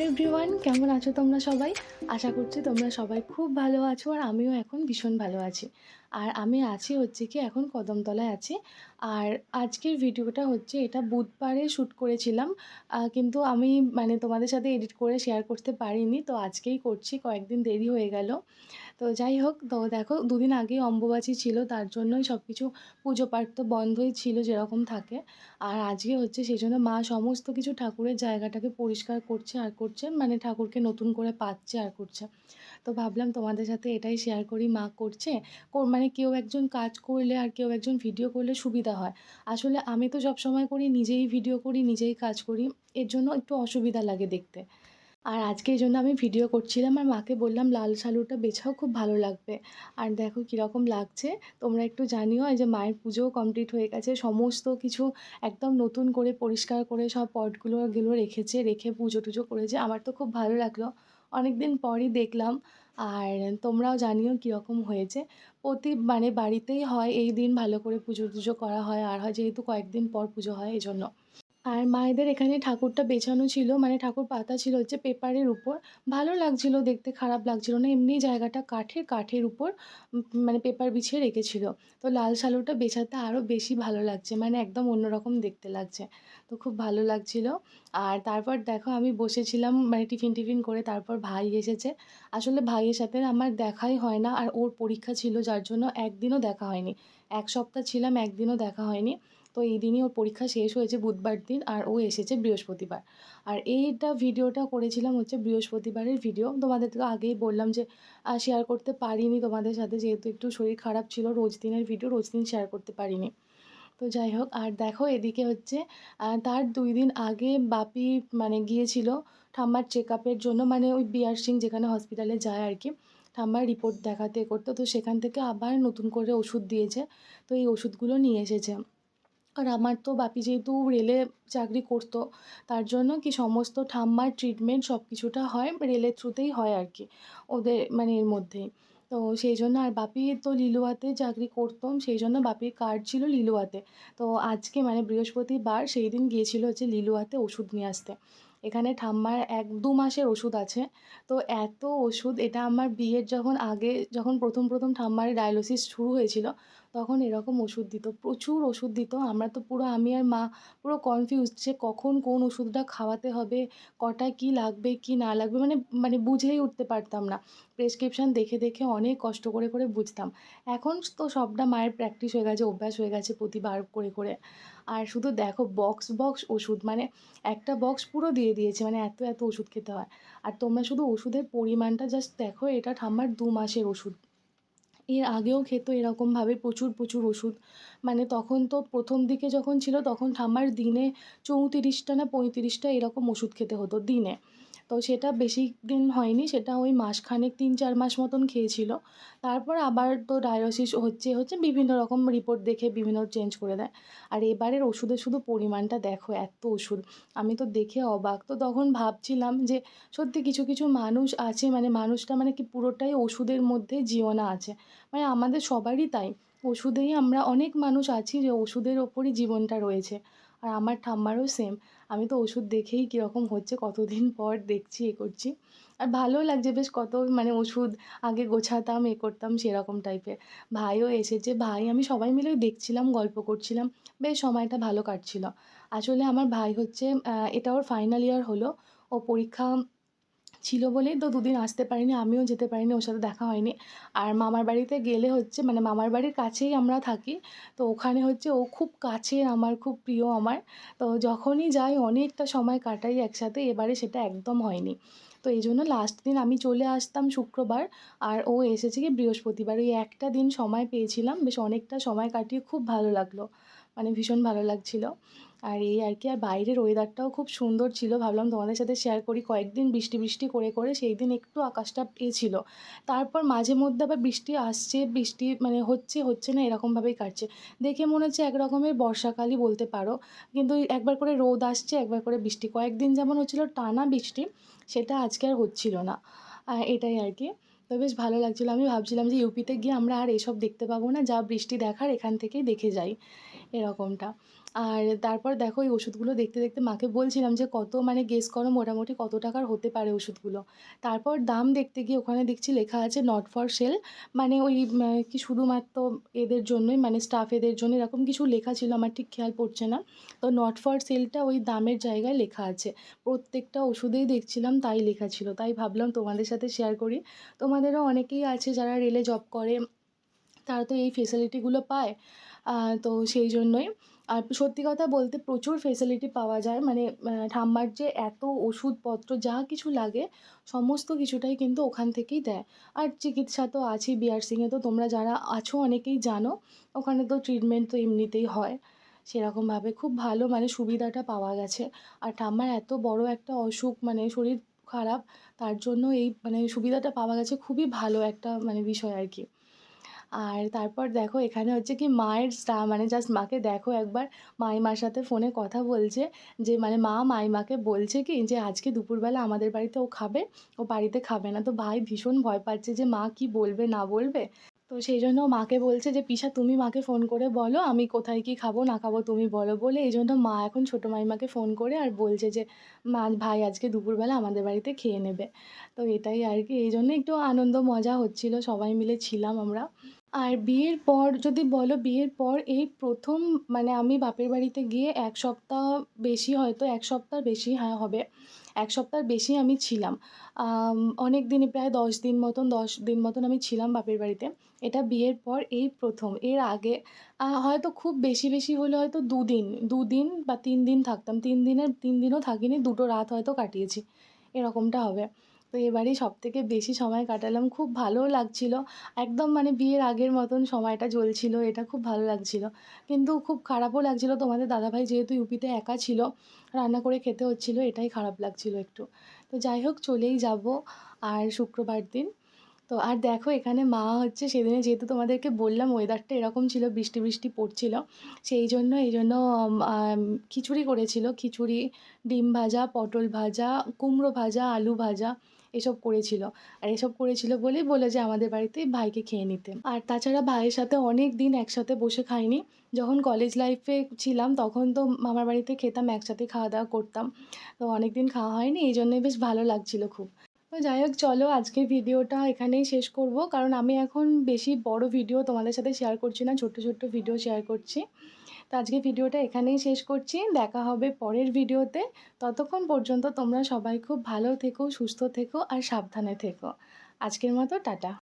Everyone, কেমন আছো তোমরা সবাই? আশা করছি তোমরা সবাই খুব ভালো আছো আর আমিও এখন ভীষণ ভালো আছি। আর আমি আছি হচ্ছে কি এখন কদমতলায় আছি। আর আজকের ভিডিওটা হচ্ছে এটা বুধবারে শ্যুট করেছিলাম। কিন্তু আমি মানে তোমাদের সাথে এডিট করে শেয়ার করতে পারিনি। তো আজকেই করছি, কয়েকদিন দেরি হয়ে গেল। তো যাই হোক, তো দেখো দুদিন আগেই অম্বুবাচী ছিল, তার জন্যই সব কিছু পুজো পাঠ তো বন্ধই ছিল যেরকম থাকে। আর আজকে হচ্ছে সেই জন্য মা সমস্ত কিছু ঠাকুরের জায়গাটাকে পরিষ্কার করছে আর করছে মানে ঠাকুরকে নতুন করে পাচ্ছে আর করছে। তো ভাবলাম তোমাদের সাথে এটাই শেয়ার করি, মা করছে। কো- মানে কেউ একজন কাজ করলে আর কেউ একজন ভিডিও করলে সুবিধা হয়। আসলে আমি তো সব সময় করি, নিজেই ভিডিও করি, নিজেই কাজ করি, এর জন্য একটু অসুবিধা লাগে দেখতে। আর আজকে এই জন্য আমি ভিডিও করছিলাম আর মাকে বললাম, লাল সালুটা বেছাও, খুব ভালো লাগবে। আর দেখো কীরকম লাগছে, তোমরা একটু জানিও, এই যে মায়ের পুজোও কমপ্লিট হয়ে গেছে, সমস্ত কিছু একদম নতুন করে পরিষ্কার করে সব পটগুলো গুলো রেখেছে, রেখে পুজো টুজো করেছে, আমার তো খুব ভালো লাগল। অনেক দিন পরই দেখলাম। আর তোমরাও জানিও কীরকম হয়েছে। প্রতি মানে বাড়িতেই হয় এই দিন ভালো করে পুজো টুজো করা হয়, আর হয় যেহেতু কয়েকদিন পর পুজো হয় এই জন্য আর মায়েদের এখানে ঠাকুরটা বেছানো ছিল মানে ঠাকুর পাতা ছিল হচ্ছে পেপারের উপর। ভালো লাগছিল, দেখতে খারাপ লাগছিল না, এমনি জায়গাটা কাঠের কাঠের উপর মানে পেপার বিছিয়ে রেখেছিল। তো লাল সালুটা বেছাতে আরও বেশি ভালো লাগছে মানে একদম অন্যরকম দেখতে লাগছে। তো খুব ভালো লাগছিল। আর তারপর দেখো আমি বসেছিলাম মানে টিফিন টিফিন করে তারপর ভাই এসেছে। আসলে ভাইয়ের সাথে আমার দেখাই হয় না আর ওর পরীক্ষা ছিল যার জন্য একদিনও দেখা হয়নি। এক সপ্তাহ ছিলাম, একদিনও দেখা হয়নি। তো এই দিনই ওর পরীক্ষা শেষ হয়েছে বুধবার দিন আর ও এসেছে বৃহস্পতিবার। আর এইটা ভিডিওটা করেছিলাম হচ্ছে বৃহস্পতিবারের ভিডিও। তোমাদের তো আগেই বললাম যে শেয়ার করতে পারিনি তোমাদের সাথে। যেহেতু একটু শরীর খারাপ ছিল, রোজ দিনের ভিডিও, রোজ দিন শেয়ার করতে পারিনি। তো যাই হোক, আর দেখো এদিকে হচ্ছে তার দুই দিন আগে বাপি মানে গিয়েছিল ঠাম্মার চেক আপের জন্য মানে ওই বিআর সিং যেখানে হসপিটালে যায় আর কি ঠাম্মার রিপোর্ট দেখাতে করতো, তো সেখান থেকে আবার নতুন করে ওষুধ দিয়েছে, তো এই ওষুধগুলো নিয়ে এসেছে। আর আমার তো বাপি যেহেতু রেলে চাকরি করতো, তার জন্য কি সমস্ত ঠাম্মার ট্রিটমেন্ট সব কিছুটা হয় রেলের থ্রুতেই হয় আর কি ওদের মানে এর মধ্যেই। তো সেই জন্য আর বাপি তো লিলুয়াতে চাকরি করতাম সেই জন্য বাপির কার্ড ছিল লিলুয়াতে। তো আজকে মানে বৃহস্পতিবার সেই দিন গিয়েছিল হচ্ছে লিলুয়াতে ওষুধ নিয়ে আসতে। এখানে ঠাম্মার এক দু মাসের ওষুধ আছে। তো এত ওষুধ, এটা আমার বিয়ের যখন আগে, যখন প্রথম প্রথম ঠাম্মার ডায়ালিসিস শুরু হয়েছিল তখন এরকম ওষুধ দিত, প্রচুর ওষুধ দিত। আমরা তো পুরো, আমি আর মা পুরো কনফিউজ যে কখন কোন ওষুধটা খাওয়াতে হবে, কটা কি লাগবে, কি না লাগবে মানে মানে বুঝেই উঠতে পারতাম না। প্রেসক্রিপশান দেখে দেখে অনেক কষ্ট করে করে বুঝতাম। এখন তো সবটা মায়ের প্র্যাকটিস হয়ে গেছে, অভ্যাস হয়ে গেছে প্রতিবার করে করে। আর শুধু দেখো বক্স বক্স ওষুধ মানে একটা বক্স পুরো দিয়ে দিয়েছে মানে এত এত ওষুধ খেতে হয়। আর তোমরা শুধু ওষুধের পরিমাণটা জাস্ট দেখো, এটা ঠাম্মার দু মাসের ওষুধ। এর আগেও খেত এরকমভাবে প্রচুর প্রচুর ওষুধ। মানে তখন তো প্রথম দিকে যখন ছিল, তখন ঠাম্মার দিনে চৌত্রিশটা না পঁয়ত্রিশটা এরকম ওষুধ খেতে হতো দিনে। তো সেটা বেশি দিন হয়নি, সেটা ওই মাসখানেক তিন চার মাস মতন খেয়েছিল। তারপর আবার তো ডায়ালিসিস হচ্ছে হচ্ছে বিভিন্ন রকম রিপোর্ট দেখে বিভিন্ন চেঞ্জ করে দেয়। আর এবারের ওষুধের শুধু পরিমাণটা দেখো, এত ওষুধ। আমি তো দেখে অবাক। তো তখন ভাবছিলাম যে সত্যি কিছু কিছু মানুষ আছে মানে মানুষটা মানে কি পুরোটাই ওষুধের মধ্যে জীবনা আছে। মানে আমাদের সবারই তাই। ওষুধেই আমরা অনেক মানুষ আছি যে ওষুধের ওপরই জীবনটা রয়েছে। আর আমার ঠাম্মারও সেম আমি তো ওষুধ দেখেই কীরকম হচ্ছে, কতদিন পর দেখছি, এ করছি। আর ভালো লাগছে, বেশ কত মানে ওষুধ আগে গোছাতাম, এ করতাম সেরকম টাইপের ভাইও এসেছে, ভাই, আমি সবাই মিলে দেখছিলাম, গল্প করছিলাম, বেশ সময়টা ভালো কাটছিল। আসলে আমার ভাই হচ্ছে এটা ওর ফাইনাল ইয়ার হলো, ও পরীক্ষা ছিল বলেই তো দুদিন আসতে পারিনি, আমিও যেতে পারিনি, ওর সাথে দেখা হয়নি। আর মামার বাড়িতে গেলে হচ্ছে মানে মামার বাড়ির কাছেই আমরা থাকি, তো ওখানে হচ্ছে ও খুব কাছের আমার, খুব প্রিয় আমার। তো যখনই যাই, অনেকটা সময় কাটাই একসাথে, এবারে সেটা একদম হয়নি। তো এই জন্য লাস্ট দিন আমি চলে আসতাম শুক্রবার, আর ও এসেছে কি বৃহস্পতিবার, ওই একটা দিন সময় পেয়েছিলাম, বেশ অনেকটা সময় কাটিয়ে খুব ভালো লাগল মানে ভীষণ ভালো লাগছিল। আর এই আর কি, আর বাইরের ওয়েদারটাও খুব সুন্দর ছিল। ভাবলাম তোমাদের সাথে শেয়ার করি। কয়েকদিন বৃষ্টি বৃষ্টি করে করে সেই দিন একটু আকাশটা এ ছিল। তারপর মাঝে মধ্যে আবার বৃষ্টি আসছে, বৃষ্টি মানে হচ্ছে হচ্ছে না, এরকমভাবেই কাটছে। দেখে মনে হচ্ছে এক রকমের বর্ষাকালই বলতে পারো। কিন্তু একবার করে রোদ আসছে, একবার করে বৃষ্টি। কয়েকদিন যেমন হচ্ছিল টানা বৃষ্টি, সেটা আজকে আর হচ্ছিল না। এটাই আর কি। তো বেশ ভালো লাগছিল। আমি ভাবছিলাম যে ইউপিতে গিয়ে আমরা আর এসব দেখতে পাবো না। যা বৃষ্টি দেখার এখান থেকেই দেখে যাই, এরকমটা। আর তারপর দেখো এই ওষুধগুলো দেখতে, দেখতে মাকে বলছিলাম যে কত মানে গেস করো মোটামুটি কত টাকার হতে পারে ওষুধগুলো। তারপর দাম দেখতে গিয়ে ওখানে দেখছি লেখা আছে নট ফর সেল মানে ওই কি শুধুমাত্র এদের জন্যই মানে স্টাফ এদের জন্য এরকম কিছু লেখা ছিল আমার ঠিক খেয়াল পড়ছে না। তো নট ফর সেলটা ওই দামের জায়গায় লেখা আছে। প্রত্যেকটা ওষুধেই দেখছিলাম তাই লেখা ছিল। তাই ভাবলাম তোমাদের সাথে শেয়ার করি। তোমাদেরও অনেকেই আছে যারা রেলে জব করে। তারা তো এই ফেসিলিটিগুলো পায়। তো সেই জন্যই। আর সত্যি কথা বলতে প্রচুর ফেসিলিটি পাওয়া যায়। মানে ঠাম্মার যে এত ওষুধপত্র যা কিছু লাগে, সমস্ত কিছুটাই কিন্তু ওখান থেকেই দেয়। আর চিকিৎসা তো আছেই বিআরসিংয়ে তো তোমরা যারা আছো অনেকেই জানো। ওখানে তো ট্রিটমেন্ট তো এমনিতেই হয়। সেরকমভাবে খুব ভালো মানে সুবিধাটা পাওয়া গেছে। আর ঠাম্মার এত বড় একটা অসুখ মানে শরীর খারাপ, তার জন্য এই মানে সুবিধাটা পাওয়া গেছে, খুবই ভালো একটা মানে বিষয় আর কি। আর তারপর দেখো এখানে হচ্ছে কি মায়ের স্টা মানে জাস্ট মাকে দেখো একবার মাইমার সাথে ফোনে কথা বলছে যে মানে মা মাইমাকে বলছে কি যে আজকে দুপুরবেলা আমাদের বাড়িতে ও খাবে, ও বাড়িতে খাবে না। তো ভাই ভীষণ ভয় পাচ্ছে যে মা কি বলবে না বলবে। তো সেই জন্য মাকে বলছে যে পিসা তুমি মাকে ফোন করে বলো আমি কোথায় কি খাব না খাব তুমি বলো বলে এই জন্য মা এখন ছোটো মাইমাকে ফোন করে আর বলছে যে মা ভাই আজকে দুপুরবেলা আমাদের বাড়িতে খেয়ে নেবে। তো এটাই আর কি এই জন্য একটু আনন্দ মজা হচ্ছিল সবাই মিলে ছিলাম আমরা। আর বিয়ের পর যদি বলো বিয়ের পর এই প্রথম মানে আমি বাপের বাড়িতে গিয়ে এক সপ্তাহ বেশি হয়তো এক সপ্তাহ বেশি হ্যাঁ হবে। এক সপ্তাহর বেশি আমি ছিলাম। অনেক দিনই প্রায় ১০ দিন মতন ১০ দিন মতন আমি ছিলাম বাপের বাড়িতে। এটা বিয়ের পর এই প্রথম। এর আগে হয়তো খুব বেশি, বেশি হলে হয়তো ২ দিন, ২ দিন বা তিন দিন থাকতাম। তিন দিনের তিন দিনও থাকিনি, দুটো রাত হয়তো কাটিয়েছি। এরকমটা হবে। তো এবারেই সবথেকে বেশি সময় কাটালাম। খুব ভালোও লাগছিল। একদম মানে বিয়ের আগের মতন সময়টা চলছিল। এটা খুব ভালো লাগছিল। কিন্তু খুব খারাপও লাগছিল তোমাদের দাদাভাই যেহেতু ইউপিতে একা ছিল, রান্না করে খেতে হচ্ছিল এটাই খারাপ লাগছিল একটু। তো যাই হোক চলেই যাব আর শুক্রবার দিন। তো আর দেখো এখানে মা হচ্ছে সেদিনে যেহেতু তোমাদেরকে বললাম ওয়েদারটা এরকম ছিল বৃষ্টি, বৃষ্টি পড়ছিল। সেই জন্য এই জন্য খিচুড়ি করেছিল। খিচুড়ি, ডিম ভাজা, পটল ভাজা, কুমড়ো ভাজা, আলু ভাজা এসব করেছিল। আর এসব করেছিল বলেই বলে যে আমাদের বাড়িতে ভাইকে খেয়ে নিতে। আর তাছাড়া ভাইয়ের সাথে অনেক দিন একসাথে বসে খাইনি। যখন কলেজ লাইফে ছিলাম তখন তো মামার বাড়িতে খেতাম একসাথে খাওয়া-দাওয়া করতাম। তো অনেক দিন খাওয়া হয়নি এই জন্যই বেশ ভালো লাগছিল খুব। তো যাই হোক চলো আজকের ভিডিওটা এখানেই শেষ করব। কারণ আমি এখন বেশি বড় ভিডিও তোমাদের সাথে শেয়ার করছি না। ছোট্ট, ছোট্ট ভিডিও শেয়ার করছি। তো আজকে ভিডিওটা এখানেই শেষ করছি। দেখা হবে পরের ভিডিওতে। ততক্ষণ পর্যন্ত তোমরা সবাই খুব ভালো থেকো, সুস্থ থেকো আর সাবধানে থেকো। আজকের মতো টাটা।